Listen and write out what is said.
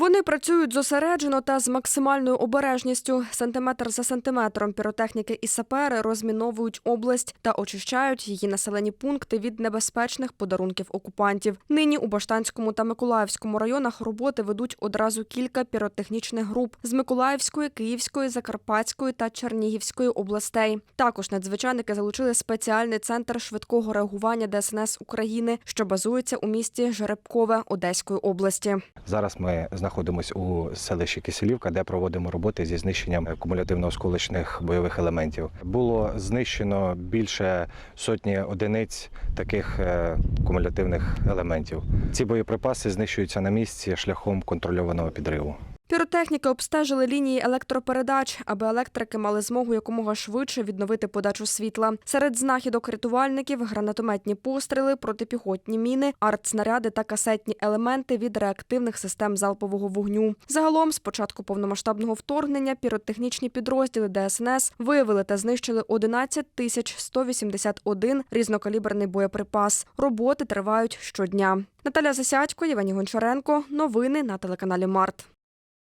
Вони працюють зосереджено та з максимальною обережністю. Сантиметр за сантиметром піротехніки і сапери розміновують область та очищають її населені пункти від небезпечних подарунків окупантів. Нині у Баштанському та Миколаївському районах роботи ведуть одразу кілька піротехнічних груп з Миколаївської, Київської, Закарпатської та Чернігівської областей. Також надзвичайники залучили спеціальний центр швидкого реагування ДСНС України, що базується у місті Жеребкове Одеської області. Зараз ми знаходимося у селищі Киселівка, де проводимо роботи зі знищенням кумулятивно-осколочних бойових елементів. Було знищено більше сотні одиниць таких е, кумулятивних елементів. Ці боєприпаси знищуються на місці шляхом контрольованого підриву. Піротехніки обстежили лінії електропередач, аби електрики мали змогу якомога швидше відновити подачу світла. Серед знахідок рятувальників гранатометні постріли, протипіхотні міни, артснаряди та касетні елементи від реактивних систем залпового вогню. Загалом, з початку повномасштабного вторгнення, піротехнічні підрозділи ДСНС виявили та знищили 11 тисяч 181 різнокаліберний боєприпас. Роботи тривають щодня. Наталя Засядько, Євгеній Гончаренко. Новини на телеканалі Март.